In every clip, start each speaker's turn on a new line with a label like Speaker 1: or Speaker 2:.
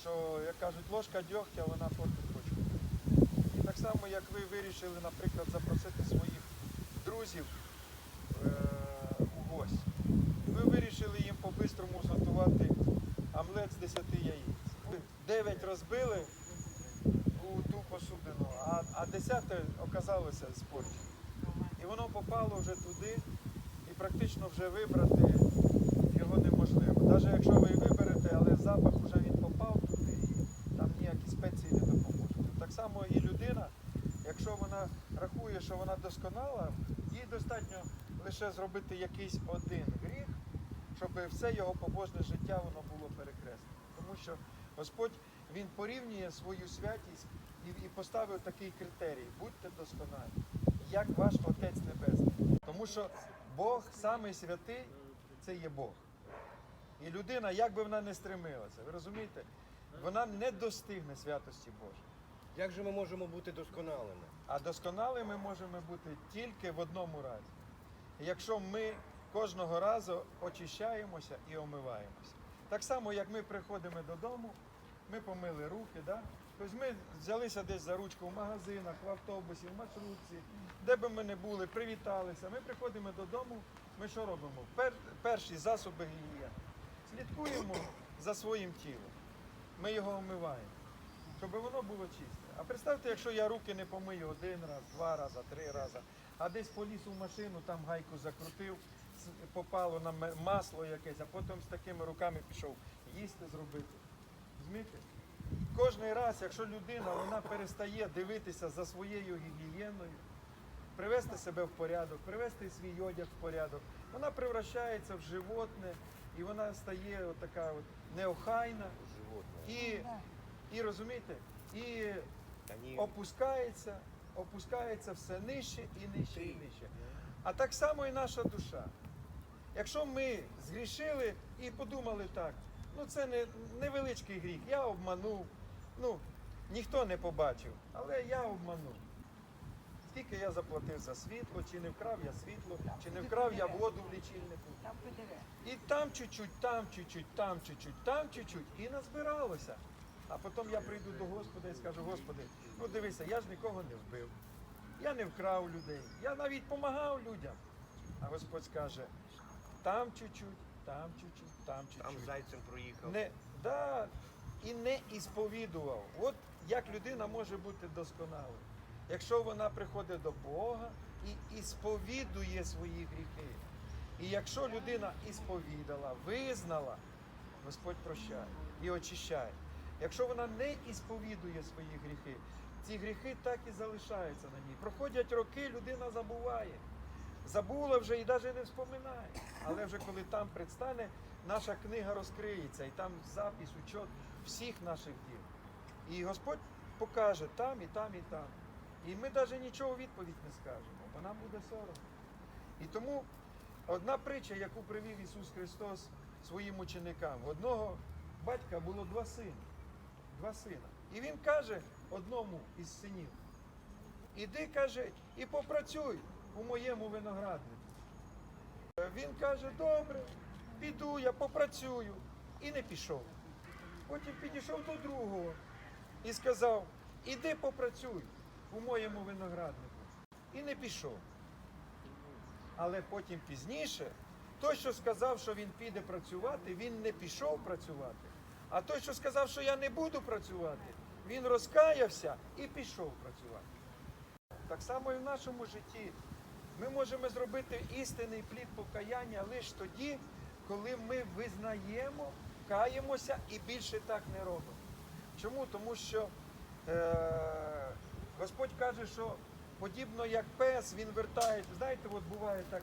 Speaker 1: що, як кажуть, ложка дьогтя, вона портить почку. І так само, як ви вирішили, наприклад, запросити своїх друзів е у гості, ви вирішили їм по-бистрому зготувати омлет з 10 яєць. 9 розбили у ту посудину, а, а 10 оказалося спорчене. І воно попало вже туди, і практично вже вибрати його неможливо. Навіть якщо ви виберете, але запах вже спеції не допоможуть. Так само і людина, якщо вона рахує, що вона досконала, їй достатньо лише зробити якийсь один гріх, щоб все його побожне життя воно було перекреслено. Тому що Господь Він порівнює свою святість і, поставив такий критерій: будьте досконалі, як ваш Отець Небесний. Тому що Бог самий святий це є Бог. І людина, як би вона не стремилася, ви розумієте, вона не достигне святості Божої.
Speaker 2: Як же ми можемо бути досконалими?
Speaker 1: А досконалими можемо бути тільки в одному разі. Якщо ми кожного разу очищаємося і омиваємося. Так само, як ми приходимо додому, ми помили руки, да? тобто ми взялися десь за ручку в магазинах, в автобусі, в маршрутці, де би ми не були, привіталися. Ми приходимо додому, ми що робимо? Пер, перші засоби гігієни. Слідкуємо за своїм тілом. Ми його омиваємо, щоб воно було чисте. А представте, якщо я руки не помию один раз, два рази, три рази, а десь поліз у машину, там гайку закрутив, попало на масло якесь, а потім з такими руками пішов їсти зробити. Розумієте? Кожний раз, якщо людина вона перестає дивитися за своєю гігієною, привести себе в порядок, привести свій одяг в порядок, вона превращається в животне і вона стає от така от неохайна. І, і розумієте, і опускається, опускається все нижче і нижче і нижче. А так само і наша душа. Якщо ми згрішили і подумали так, ну це не невеличкий гріх, я обманув, ну ніхто не побачив, але я обманув. Скільки я заплатив за світло, чи не вкрав я світло, чи не вкрав я воду в лічильнику. І там чуть-чуть, там чуть-чуть, там чуть-чуть, там чуть-чуть, і назбиралося. А потім я прийду до Господа і скажу, Господи, ну дивися, я ж нікого не вбив. Я не вкрав людей, я навіть допомагав людям. А Господь скаже, там чуть-чуть, там чуть-чуть, там
Speaker 2: Там
Speaker 1: чуть-чуть.
Speaker 2: зайцем проїхав.
Speaker 1: Не, да, і не ісповідував. От як людина може бути досконалою. Якщо вона приходить до Бога і ісповідує свої гріхи. І якщо людина ісповідала, визнала, Господь прощає і очищає. Якщо вона не ісповідує свої гріхи, ці гріхи так і залишаються на ній. Проходять роки, людина забуває. Забула вже і навіть не вспоминає. Але вже коли там предстане, наша книга розкриється, і там запис, учет всіх наших діл. І Господь покаже там, і там, і там. І ми навіть нічого у відповідь не скажемо, бо нам буде соромно. І тому одна притча, яку привів Ісус Христос своїм ученикам. Одного батька було два сини. Два сина. І він каже одному із синів: Іди, каже, і попрацюй у моєму винограднику. Він каже, добре, піду, я попрацюю. І не пішов. Потім підійшов до другого і сказав, іди попрацюй у моєму винограднику. І не пішов. Але потім пізніше, той, що сказав, що він піде працювати, він не пішов працювати. А той, що сказав, що я не буду працювати, він розкаявся і пішов працювати. Так само і в нашому житті. Ми можемо зробити істинний плід покаяння лише тоді, коли ми визнаємо, каємося і більше так не робимо. Чому? Тому що е, Господь каже, що подібно як пес, він вертає. Знаєте, от буває так,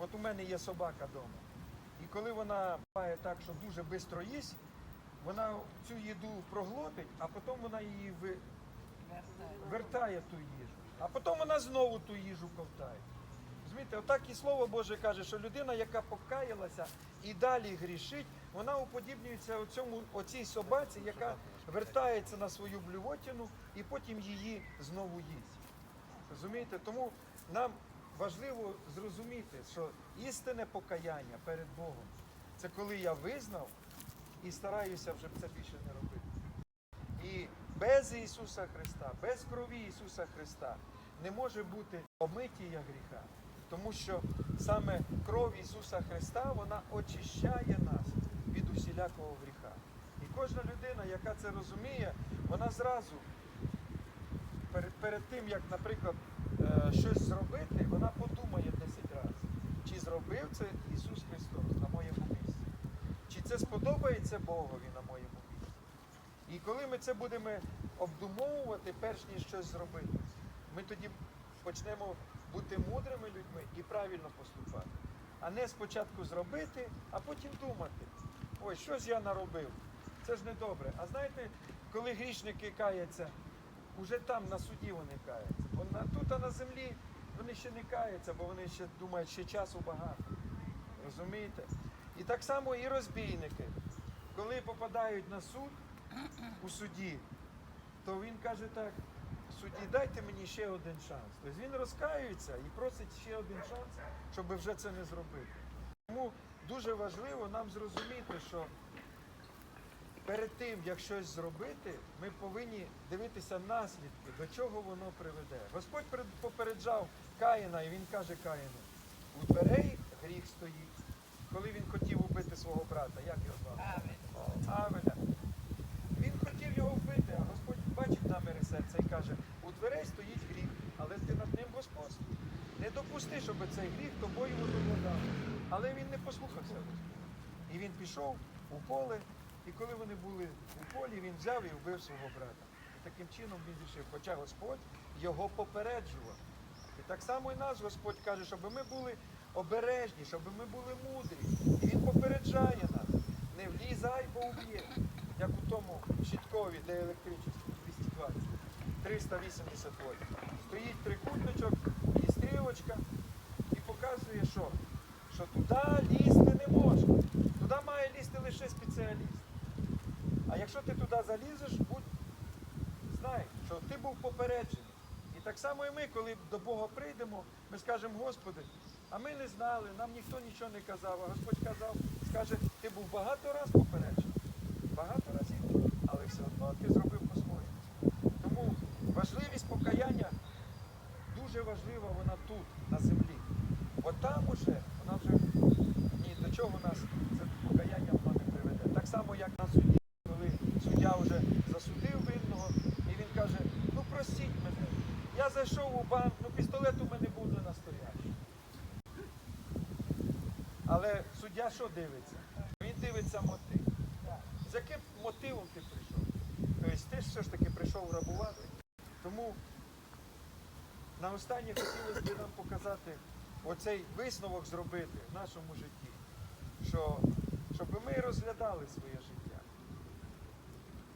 Speaker 1: от у мене є собака вдома. І коли вона буває так, що дуже швидко їсть, вона цю їду проглотить, а потім вона її ви, вертає ту їжу. А потім вона знову ту їжу ковтає. Розумієте, отак і Слово Боже каже, що людина, яка покаялася і далі грішить, вона уподібнюється оцьому, оцій собаці, яка вертається на свою блювотину і потім її знову їсть. Розумієте? Тому нам важливо зрозуміти, що істинне покаяння перед Богом це коли я визнав і стараюся вже це більше не робити. І без Ісуса Христа, без крові Ісуса Христа не може бути омитія гріха. Тому що саме кров Ісуса Христа вона очищає нас від усілякого гріха. І кожна людина, яка це розуміє, вона зразу перед, перед тим, як, наприклад, е, щось зробити, вона подумає 10 разів, чи зробив це Ісус Христос на моєму місці, чи це сподобається Богові на моєму місці. І коли ми це будемо обдумовувати, перш ніж щось зробити, ми тоді почнемо бути мудрими людьми і правильно поступати. А не спочатку зробити, а потім думати. Ой, що ж я наробив? Це ж не добре. А знаєте, коли грішники каяться, уже там на суді вони каються. Бо на, тут а на землі вони ще не каються, бо вони ще думають, ще часу багато. Розумієте? І так само і розбійники. Коли попадають на суд у суді, то він каже так, судді, дайте мені ще один шанс. Тобто він розкаюється і просить ще один шанс, щоб вже це не зробити. Тому дуже важливо нам зрозуміти, що перед тим, як щось зробити, ми повинні дивитися наслідки, до чого воно приведе. Господь попереджав Каїна, і він каже Каїну, у дверей гріх стоїть. Коли він хотів убити свого брата, як його звати? Авеля. Він хотів його вбити, а Господь бачить наміри серця і каже, у дверей стоїть гріх, але ти над ним господь. Не допусти, щоб цей гріх тобою возобладав. Але він не послухався Господа. І він пішов у поле, і коли вони були у полі, він взяв і вбив свого брата. І таким чином він рішив, хоча Господь його попереджував. І так само і нас Господь каже, щоб ми були обережні, щоб ми були мудрі. І Він попереджає нас. Не влізай, бо уб'є. Як у тому щиткові, де електричество 220, 380 вольт. Стоїть трикутничок і стрілочка і показує, що? Що туди лізти можна. Туди має лізти лише спеціаліст. А якщо ти туди залізеш, будь знай, що ти був попереджений. І так само і ми, коли до Бога прийдемо, ми скажемо, Господи, а ми не знали, нам ніхто нічого не казав. А Господь казав, скаже, ти був багато раз попереджений, багато разів, але все одно ти зробив по-своєму. Тому важливість покаяння дуже важлива вона тут, на землі. Бо там уже вона вже ні до чого нас це покаяння воно не приведе. Так само, як на суді, коли суддя вже засудив винного, і він каже, ну простіть мене, я зайшов у банк, ну пістолет у мене був не настоящий. Але суддя що дивиться? Він дивиться мотив. З яким мотивом ти прийшов? Тобто ти все ж таки прийшов грабувати. Тому на останнє хотілося б нам показати оцей висновок зробити в нашому житті, що, щоб ми розглядали своє життя.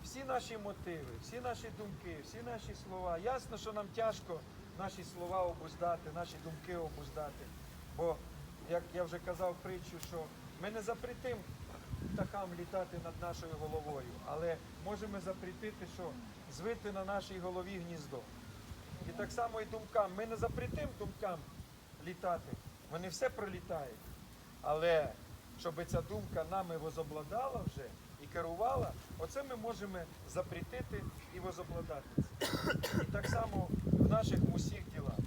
Speaker 1: Всі наші мотиви, всі наші думки, всі наші слова. Ясно, що нам тяжко наші слова обуздати, наші думки обуздати. Бо, як я вже казав притчу, що ми не запретимо птахам літати над нашою головою, але можемо запретити, що звити на нашій голові гніздо. І так само і думкам. Ми не запретимо думкам літати. Вони все пролітають. Але щоб ця думка нами возобладала вже і керувала, оце ми можемо запретити і возобладати. І так само в наших усіх ділах,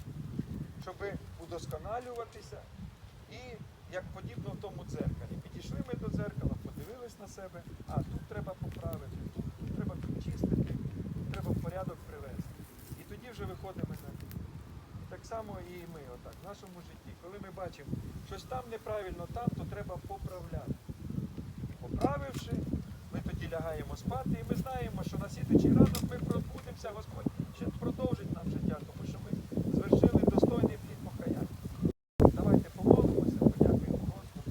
Speaker 1: щоб удосконалюватися і як подібно в тому дзеркалі. Підійшли ми до дзеркала, подивились на себе, а тут треба поправити, тут, треба підчистити, тут треба в порядок привести. І тоді вже виходимо на так само і ми, отак, в нашому житті. Коли ми бачимо, щось там неправильно, там, то треба поправляти. Поправивши, ми тоді лягаємо спати, і ми знаємо, що на слідуючий ранок ми пробудемося, Господь ще продовжить нам життя, тому що ми звершили достойний плід покаяння. Давайте помолимося, подякуємо Господу.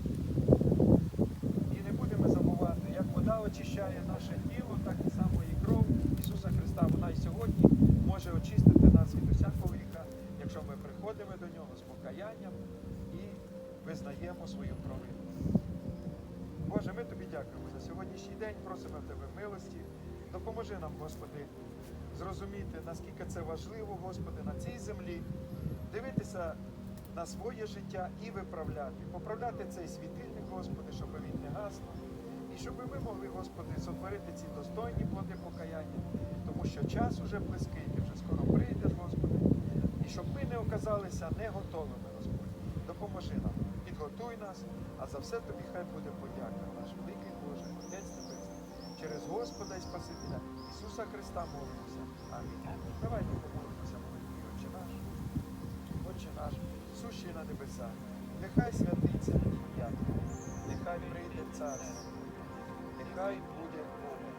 Speaker 1: І не будемо забувати, як вода очищає наше тіло, так і само і кров Ісуса Христа. Вона і сьогодні може очистити нас від усякого гріха, якщо ми приходимо до нього з покаянням і визнаємо свою провину. Боже, ми тобі дякуємо за сьогоднішній день, просимо тебе милості. Допоможи нам, Господи, зрозуміти, наскільки це важливо, Господи, на цій землі, дивитися на своє життя і виправляти. Поправляти цей світильник, Господи, щоб він не гаснув. І щоб ми могли, Господи, сотворити ці достойні плоди покаяння, тому що час уже близький, ти вже скоро прийдеш, Господи. І щоб ми не оказалися не готовими, Господь. Допоможи нам, підготуй нас, а за все тобі хай буде подяка, наш великий Боже, Отець Небесний, через Господа і Спасителя Ісуса Христа молимося. Амінь. Давайте помолимося молитві, Отче наш. Отче наш, сущий на небесах, нехай святиться ім'я Твоє, нехай прийде царство, нехай буде воля,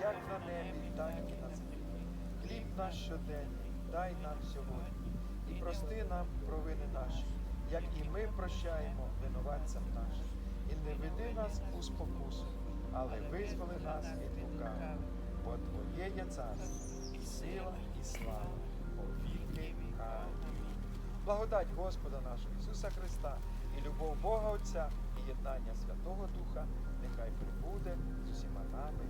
Speaker 1: як на небі, так і на землі. Хліб наш щоденний, дай нам сьогодні, і прости нам провини наші, як і ми прощаємо винуватцям нашим. І не веди нас у спокусу, але визволи нас від лукавого. Бо Твоє є царство, і сила, і слава, повіки. Амінь. Благодать Господа нашого Ісуса Христа і любов Бога Отця і єднання Святого Духа нехай прибуде з усіма нами.